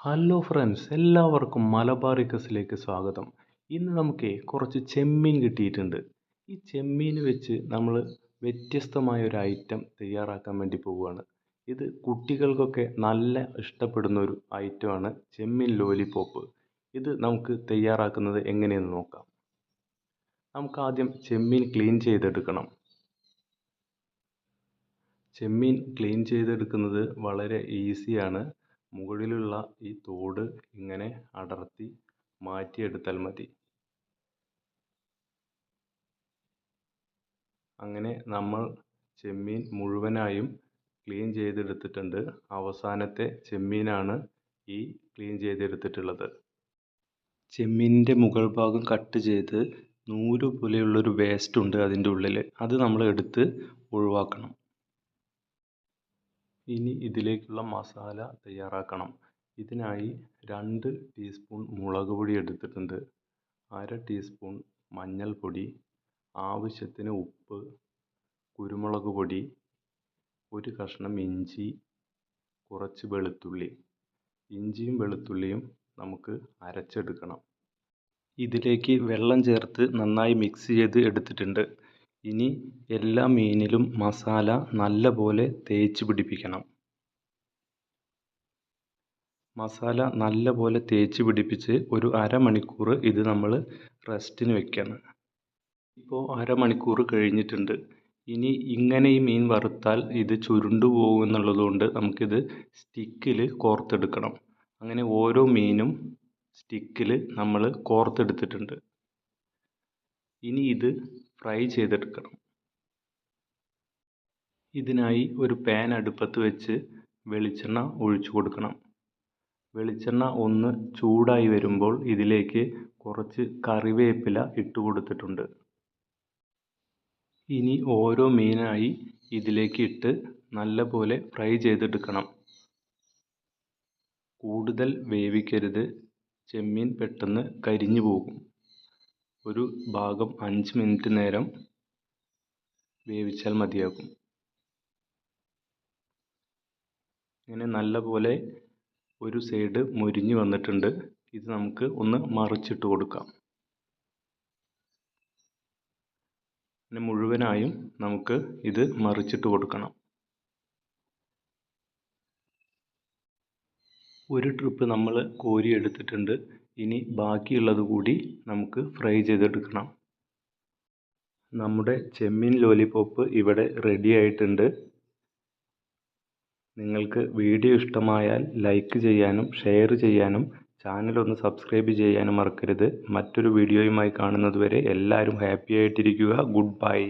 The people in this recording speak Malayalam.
ഹലോ ഫ്രണ്ട്സ് എല്ലാവർക്കും മലബാറിക്കസിലേക്ക് സ്വാഗതം. ഇന്ന് നമുക്ക് കുറച്ച് ചെമ്മീൻ കിട്ടിയിട്ടുണ്ട്. ഈ ചെമ്മീൻ വെച്ച് നമ്മൾ വ്യത്യസ്തമായ ഒരു ഐറ്റം തയ്യാറാക്കാൻ വേണ്ടി പോവുകയാണ്. ഇത് കുട്ടികൾക്കൊക്കെ നല്ല ഇഷ്ടപ്പെടുന്ന ഒരു ഐറ്റമാണ് ചെമ്മീൻ ലോലിപോപ്പ്. ഇത് നമുക്ക് തയ്യാറാക്കുന്നത് എങ്ങനെയെന്ന് നോക്കാം. നമുക്ക് ആദ്യം ചെമ്മീൻ ക്ലീൻ ചെയ്തെടുക്കണം. ചെമ്മീൻ ക്ലീൻ ചെയ്തെടുക്കുന്നത് വളരെ ഈസിയാണ് മുകളിലുള്ള ഈ തോട് ഇങ്ങനെ അടർത്തി മാറ്റിയെടുത്താൽ മതി. അങ്ങനെ നമ്മൾ ചെമ്മീൻ മുഴുവനായും ക്ലീൻ ചെയ്തെടുത്തിട്ടുണ്ട്. അവസാനത്തെ ചെമ്മീനാണ് ഈ ക്ലീൻ ചെയ്തെടുത്തിട്ടുള്ളത്. ചെമ്മീനിന്റെ മുകൾ ഭാഗം കട്ട് ചെയ്ത് നൂൽ പോലെയുള്ളൊരു വേസ്റ്റ് ഉണ്ട് അതിന്റെ ഉള്ളിൽ അത് നമ്മൾ എടുത്ത് ഒഴിവാക്കണം. ഇനി ഇതിലേക്കുള്ള മസാല തയ്യാറാക്കണം. ഇതിനായി രണ്ട് ടീസ്പൂൺ മുളക് പൊടി എടുത്തിട്ടുണ്ട്. അര ടീസ്പൂൺ മഞ്ഞൾപ്പൊടി ആവശ്യത്തിന് ഉപ്പ് കുരുമുളക് പൊടി ഒരു കഷ്ണം ഇഞ്ചി കുറച്ച് വെളുത്തുള്ളി. ഇഞ്ചിയും വെളുത്തുള്ളിയും നമുക്ക് അരച്ചെടുക്കണം. ഇതിലേക്ക് വെള്ളം ചേർത്ത് നന്നായി മിക്സ് ചെയ്ത് എടുത്തിട്ടുണ്ട്. ഇനി എല്ലാ മീനിലും മസാല നല്ലപോലെ തേച്ച് പിടിപ്പിക്കണം. മസാല നല്ലപോലെ തേച്ച് പിടിപ്പിച്ച് ഒരു അരമണിക്കൂർ ഇത് നമ്മൾ റെസ്റ്റിന് വെക്കണം. ഇപ്പോൾ അരമണിക്കൂർ കഴിഞ്ഞിട്ടുണ്ട്. ഇനി ഇങ്ങനെ ഈ മീൻ വറുത്താൽ ഇത് ചുരുണ്ടു പോകും എന്നുള്ളതുകൊണ്ട് നമുക്കിത് സ്റ്റിക്കിൽ കോർത്തെടുക്കണം. അങ്ങനെ ഓരോ മീനും സ്റ്റിക്കിൽ നമ്മൾ കോർത്തെടുത്തിട്ടുണ്ട്. ഇനി ഇത് ഫ്രൈ ചെയ്തെടുക്കണം. ഇതിനായി ഒരു പാൻ അടുപ്പത്ത് വെച്ച് വെളിച്ചെണ്ണ ഒഴിച്ചു കൊടുക്കണം. വെളിച്ചെണ്ണ ഒന്ന് ചൂടായി വരുമ്പോൾ ഇതിലേക്ക് കുറച്ച് കറിവേപ്പില ഇട്ട് കൊടുത്തിട്ടുണ്ട്. ഇനി ഓരോ മീനായി ഇതിലേക്ക് ഇട്ട് നല്ലപോലെ ഫ്രൈ ചെയ്തെടുക്കണം. കൂടുതൽ വേവിക്കരുത്. ചെമ്മീൻ പെട്ടെന്ന് കരിഞ്ഞു പോകും. ഒരു ഭാഗം അഞ്ച് മിനിറ്റ് നേരം വേവിച്ചാൽ മതിയാകും. ഇങ്ങനെ നല്ലപോലെ ഒരു സൈഡ് മൊരിഞ്ഞ് വന്നിട്ടുണ്ട്. ഇത് നമുക്ക് ഒന്ന് മറിച്ചിട്ട് കൊടുക്കാം. പിന്നെ മുഴുവനായും നമുക്ക് ഇത് മറിച്ചിട്ട് കൊടുക്കണം. ഒരു ട്രിപ്പ് നമ്മൾ കോരി എടുത്തിട്ടുണ്ട് ഇനി ബാക്കിയുള്ളത് കൂടി നമുക്ക് ഫ്രൈ ചെയ്തെടുക്കണം. നമ്മുടെ ചെമ്മീൻ ലോലിപോപ്പ് ഇവിടെ റെഡി ആയിട്ടുണ്ട്. നിങ്ങൾക്ക് വീഡിയോ ഇഷ്ടമായാൽ ലൈക്ക് ചെയ്യാനും ഷെയർ ചെയ്യാനും ചാനൽ ഒന്ന് സബ്സ്ക്രൈബ് ചെയ്യാനും മറക്കരുത്. മറ്റൊരു വീഡിയോയുമായി കാണുന്നത് വരെ എല്ലാവരും ഹാപ്പി ആയിട്ടിരിക്കുക. Good bye